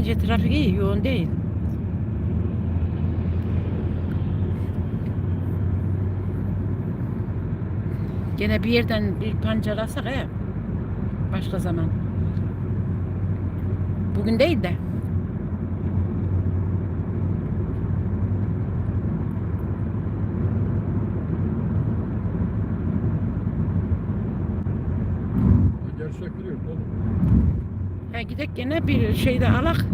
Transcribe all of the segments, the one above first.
Bence trafik iyi, yoğun değil. Gene bir yerden bir pancalasak he. Başka zaman. Bugün değil de. Acar sökülüyor oğlum. He gidek gene bir şeyde alak.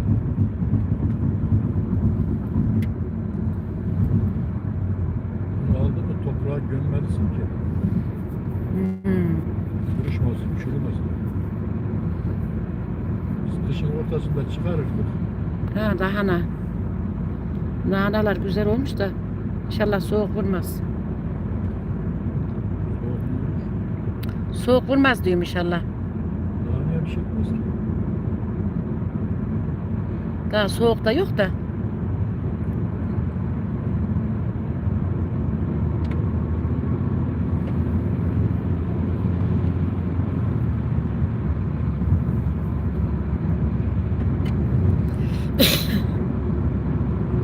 Bunu aldın mı toprağa gömmelisin ki Hmm. kırışmasın, çürümesin. Biz dışın ortasında çıkarırdık. Ha lahana. Lahanalar güzel olmuş da inşallah soğuk vurmaz. Soğuk vurmaz diyorum inşallah. Daha niye bir şey etmez ki? Daha soğuk da yok da.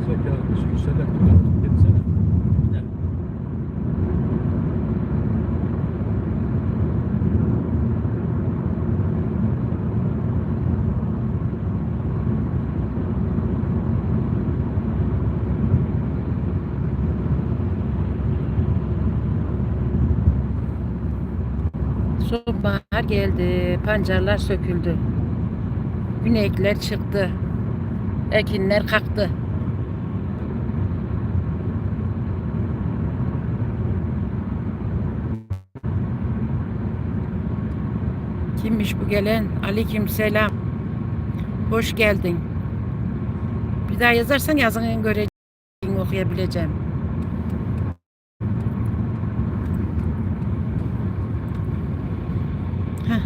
Sen gel şu selektör atıp gitsene. Ne? Sonbahar geldi. Pancarlar söküldü. Günekler çıktı. Ekinler kalktı. Kimmiş bu gelen? Aleyküm selam. Hoş geldin. Bir daha yazarsan yazını göreceğim, okuyabileceğim. Heh.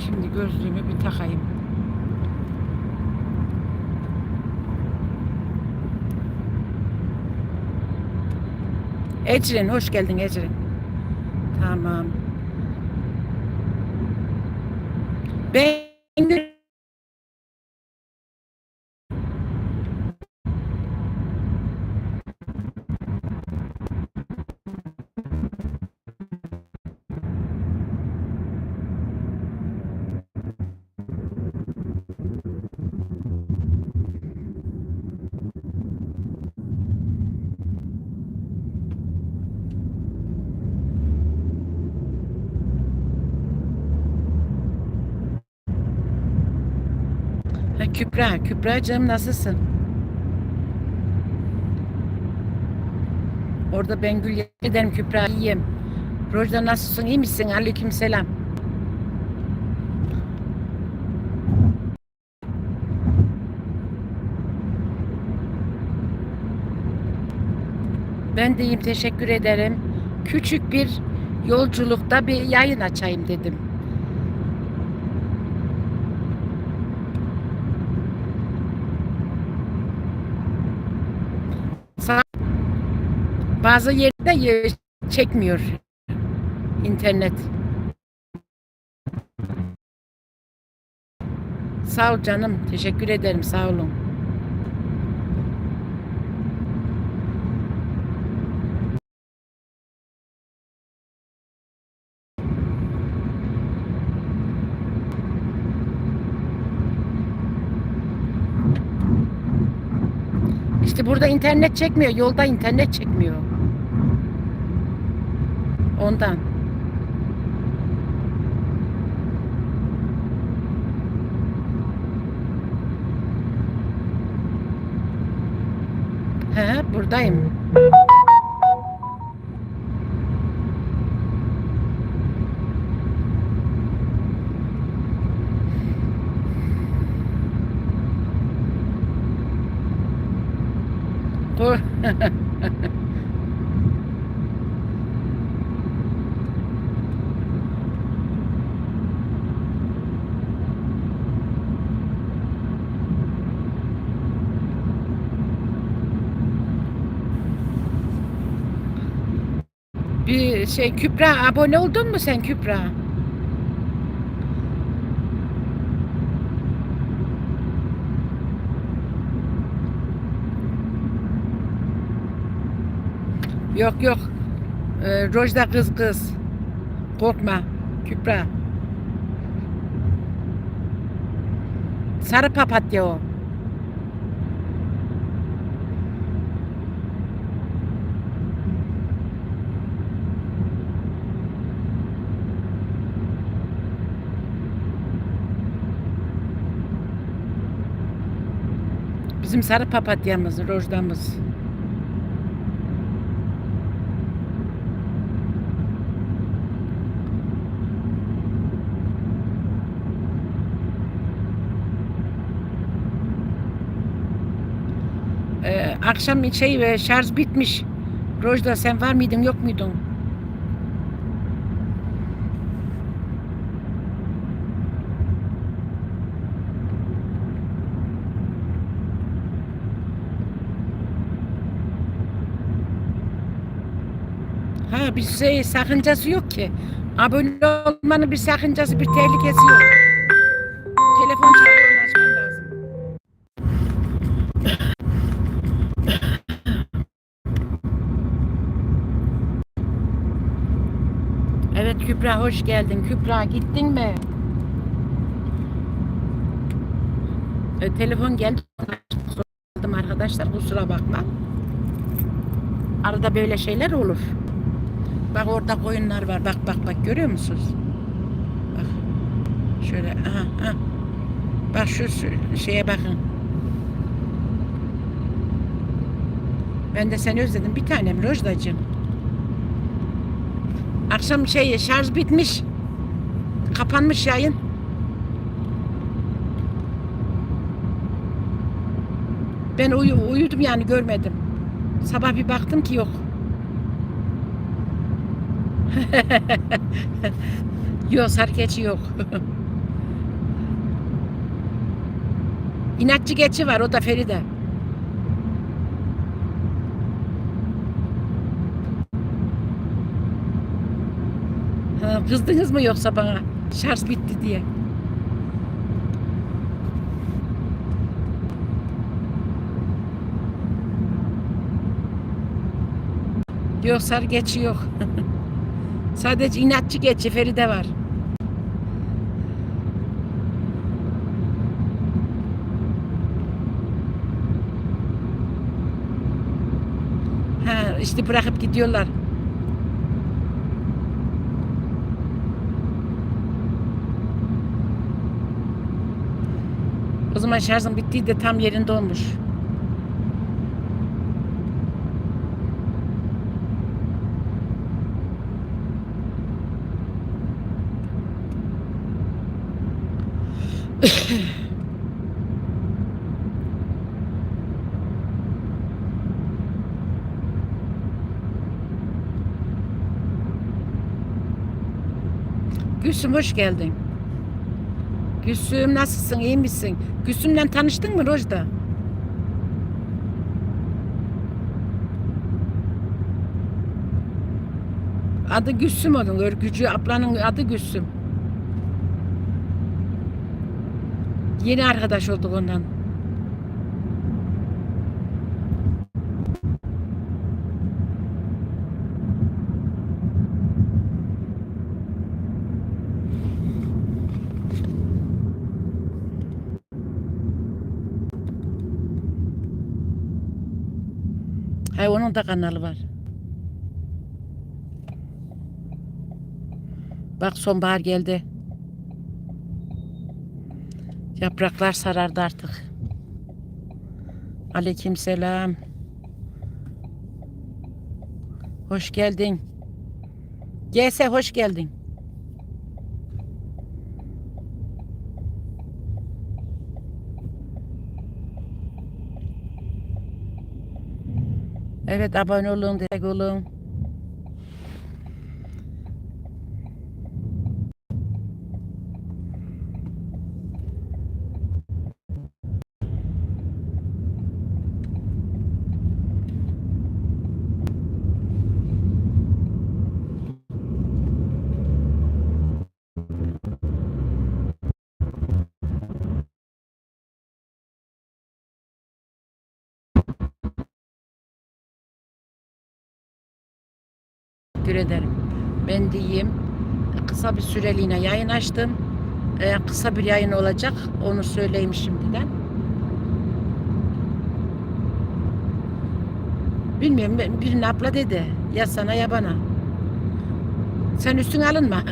Şimdi gözlüğümü bir takayım. Ecrin, hoş geldin Ecrin. Tamam. Ben Kübra, Kübra'cığım nasılsın? Orada ben gül ederim Kübra iyiyim. Rojda nasılsın iyi misin? Aleyküm selam. Ben de iyiyim teşekkür ederim. Küçük bir yolculukta bir yayın açayım dedim. Sağ bazı yerde ye- çekmiyor internet. Sağ ol canım. Teşekkür ederim. Sağ olun. İşte burada internet çekmiyor. Yolda internet çekmiyor. Ondan. He, buradayım. Dur. şey Kübra abone oldun mu sen Kübra? Yok yok. Ee, Rojda kız kız. Korkma Kübra. Sarı papatya o. Bizim sarı papatyamız, rojdamız. Ee, akşam şey ve şarj bitmiş. Rojda sen var mıydın yok muydun? Ha bir şey sakıncası yok ki. Abone olmanın bir sakıncası, bir tehlikesi yok. Telefon çalıyor, onu açman lazım. Evet Kübra hoş geldin. Kübra gittin mi? E, telefon geldi. Aldım arkadaşlar kusura bakma. Arada böyle şeyler olur. Bak orada koyunlar var. Bak bak bak görüyor musunuz? Bak. Şöyle aha, aha. Bak şu şeye bakın. Ben de seni özledim. Bir tanem Rojdacığım. Akşam şey şarj bitmiş. Kapanmış yayın. Ben uyu, uyudum yani görmedim. Sabah bir baktım ki yok. yok sarı keçi yok. İnatçı keçi var o da Feride. Ha, kızdınız mı yoksa bana? Şarj bitti diye. Yok sarı geçi yok. Sadece inatçı geçi Feride var. Ha işte bırakıp gidiyorlar. O zaman şarjım bittiği de tam yerinde olmuş. Gülsüm hoş geldin. Gülsüm nasılsın iyi misin? Gülsüm'le tanıştın mı Rojda? Adı Gülsüm onun. Örgücü ablanın adı Gülsüm. Yeni arkadaş olduk ondan. He onun da kanalı var. Bak sonbahar geldi. Yapraklar sarardı artık. Aleyküm selam. Hoş geldin. Gelse hoş geldin. Evet abone olun, destek olun. Teşekkür ederim. Ben diyeyim kısa bir süreliğine yayın açtım. Ee, kısa bir yayın olacak. Onu söyleyeyim şimdiden. Bilmiyorum birine abla dedi. Ya sana ya bana. Sen üstüne alınma.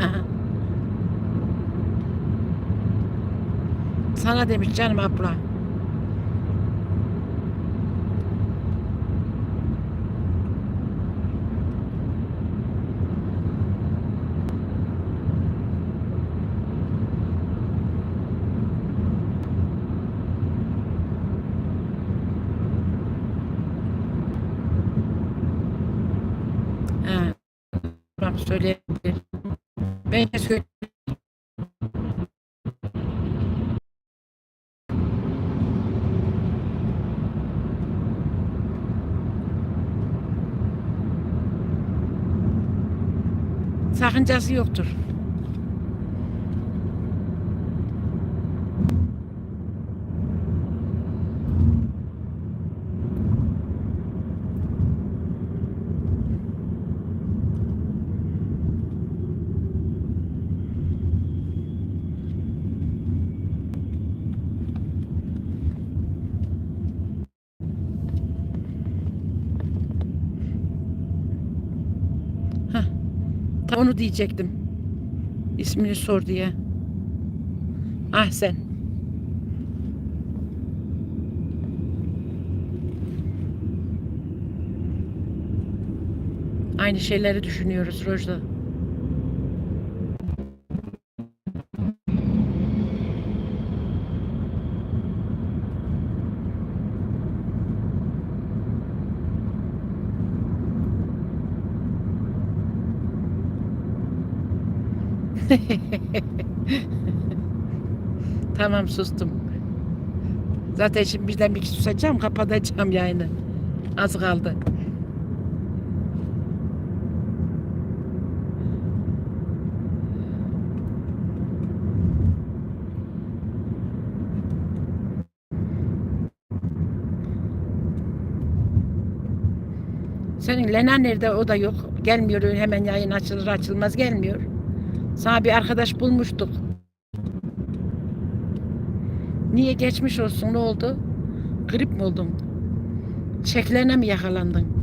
Sana demiş canım abla. Ha. Tamam söyleyebilir. Ben. Sakıncası yoktur. Tam onu diyecektim. İsmini sor diye. Ah sen. Aynı şeyleri düşünüyoruz Rojda. Tamam sustum. Zaten şimdi birden bir susacağım kapatacağım yayını. Az kaldı. Senin Lena nerede? O da yok. Gelmiyor hemen yayın açılır açılmaz gelmiyor. Sana bir arkadaş bulmuştuk. Niye geçmiş olsun? Ne oldu? Grip mi oldun? Çeklerine mi yakalandın?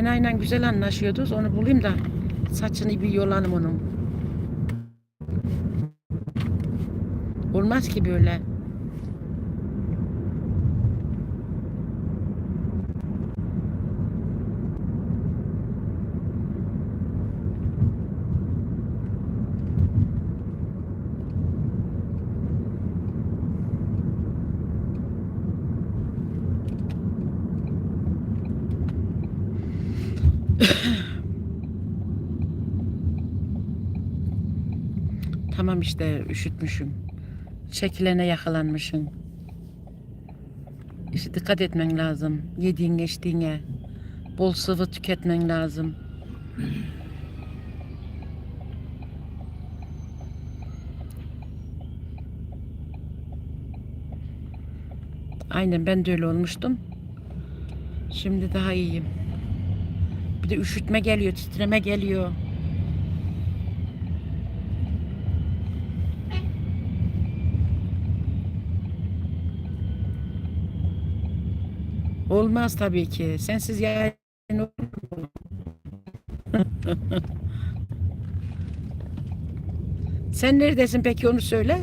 Lena ile güzel anlaşıyorduk. Onu bulayım da saçını bir yolanım onun. Olmaz ki böyle. Tamam işte üşütmüşüm. Şekillerine yakalanmışsın. İşte dikkat etmen lazım. Yediğin içtiğine. Bol sıvı tüketmen lazım. Aynen ben de öyle olmuştum. Şimdi daha iyiyim. Bir de üşütme geliyor, titreme geliyor. Olmaz tabii ki. Sensiz yayın olur mu? Sen neredesin peki onu söyle.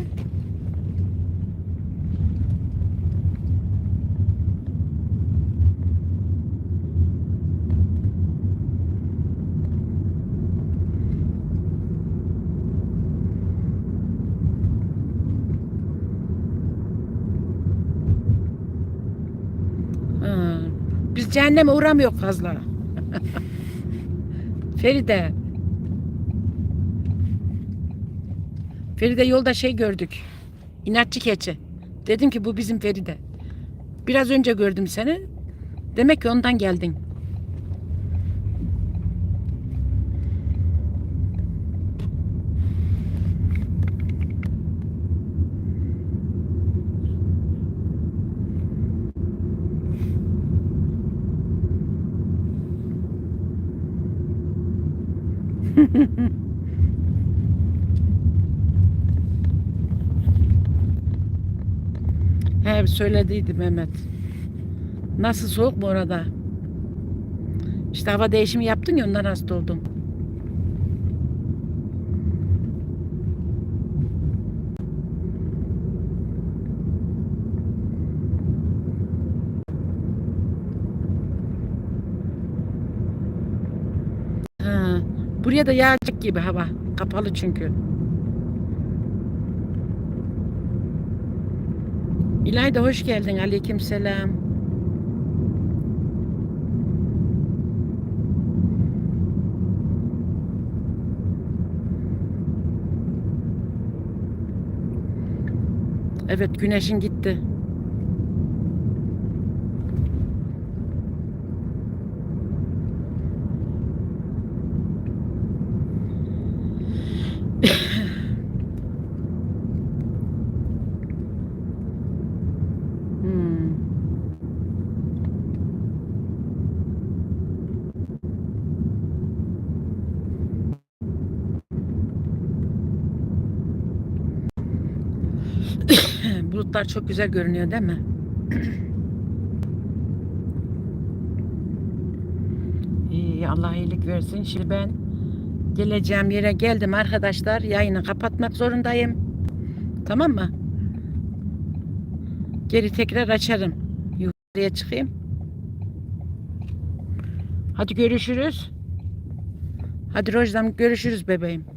Ha, Cehenneme uğramıyor fazla. Feride. Feride yolda şey gördük. İnatçı keçi. Dedim ki bu bizim Feride. Biraz önce gördüm seni. Demek ki ondan geldin. He söylediydi Mehmet. Nasıl soğuk mu orada? İşte hava değişimi yaptın ya ondan hasta oldum. Ha, buraya da yağacak gibi hava. Kapalı çünkü. İlayda hoş geldin. Aleyküm selam. Evet güneşin gitti. Hmm. Bulutlar çok güzel görünüyor değil mi? İyi, Allah iyilik versin. Şimdi ben geleceğim yere geldim arkadaşlar. Yayını kapatmak zorundayım. Tamam mı? Geri tekrar açarım. Yukarıya çıkayım. Hadi görüşürüz. Hadi Rojdam görüşürüz bebeğim.